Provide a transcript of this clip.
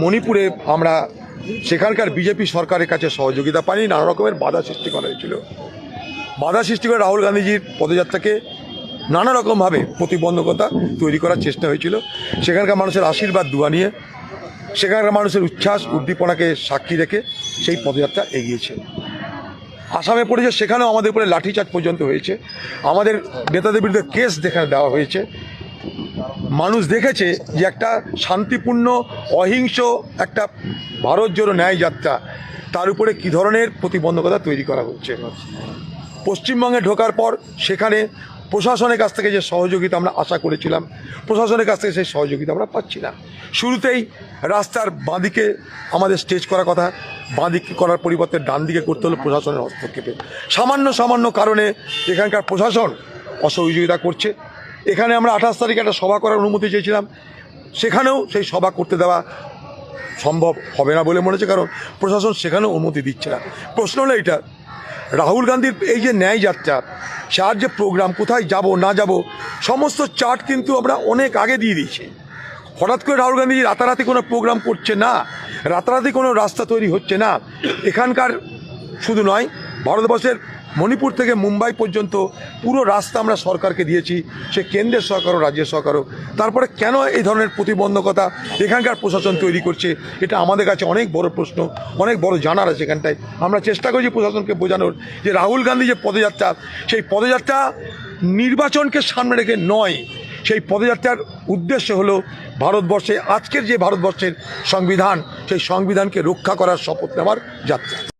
মণিপুরে আমরা সেখানকার বিজেপি সরকারের কাছে সহযোগিতা পাইনি, নানা রকমের বাধা সৃষ্টি করা হয়েছিল। বাধা সৃষ্টি করে রাহুল গান্ধীজির পদযাত্রাকে নানা রকমভাবে প্রতিবন্ধকতা তৈরি করার চেষ্টা হয়েছিল। সেখানকার মানুষের আশীর্বাদ দুয়া নিয়ে, সেখানকার মানুষের উচ্ছ্বাস, উদ্দীপনাকে সাক্ষী রেখে সেই পদযাত্রা এগিয়েছে। আসামে পড়েছে, সেখানেও আমাদের উপরে লাঠিচার্জ পর্যন্ত হয়েছে। আমাদের নেতাদের বিরুদ্ধে কেস দেখানে দেওয়া হয়েছে। মানুষ দেখেছে যে একটা শান্তিপূর্ণ, অহিংস একটা ভারত জোড়ো ন্যায় যাত্রা। তার উপরে কী ধরনের প্রতিবন্ধকতা তৈরি করা হচ্ছে? পশ্চিমবঙ্গে ঢোকার পর সেখানে প্রশাসনের কাছ থেকে যে সহযোগিতা আমরা আশা করেছিলাম, প্রশাসনের কাছ থেকে সেই সহযোগিতা আমরা পাচ্ছি না শুরুতেই রাস্তার বাঁদিকে আমাদের স্টেজ করার কথা, বাঁদিকে করার পরিবর্তে ডান দিকে করতে হলো প্রশাসনের হস্তক্ষেপে। সামান্য সামান্য কারণে এখানকার প্রশাসন অসহযোগিতা করছে। এখানে আমরা আঠাশ তারিখে একটা সভা করার অনুমতি চেয়েছিলাম। সেখানেও সেই সভা করতে দেওয়া সম্ভব হবে না বলে মনে হচ্ছে, কারণ প্রশাসন সেখানেও অনুমতি দিচ্ছে না। প্রশ্ন হলো এটা রাহুল গান্ধীর এই যে ন্যায় যাত্রা যার যে প্রোগ্রাম, কোথায় যাব, না যাব, সমস্ত চার্ট কিন্তু আমরা অনেক আগে দিয়ে দিয়েছি। হঠাৎ করে রাহুল গান্ধী রাতারাতি কোনো প্রোগ্রাম করছে না, রাতারাতি কোনো রাস্তা তৈরি হচ্ছে না। এখানকার শুধু নয়, ভারতবর্ষের মণিপুর থেকে মুম্বাই পর্যন্ত পুরো রাস্তা আমরা সরকারকে দিয়েছি, সে কেন্দ্রের সরকার ও রাজ্যের সরকারও তারপরে কেন এই ধরনের প্রতিবন্ধকতা এখানকার প্রশাসন তৈরি করছে, এটা আমাদের কাছে অনেক বড় প্রশ্ন, অনেক বড় জানার আছে এখানটায়। আমরা চেষ্টা করছি প্রশাসনকে বোঝানোর যে রাহুল গান্ধী যে পদযাত্রা, সেই পদযাত্রা নির্বাচনকে সামনে রেখে নয়, সেই পদযাত্রার উদ্দেশ্য হলো ভারতবর্ষে, আজকের যে ভারতবর্ষের সংবিধান, সেই সংবিধানকে রক্ষা করার শপথ নেওয়ার যাত্রা।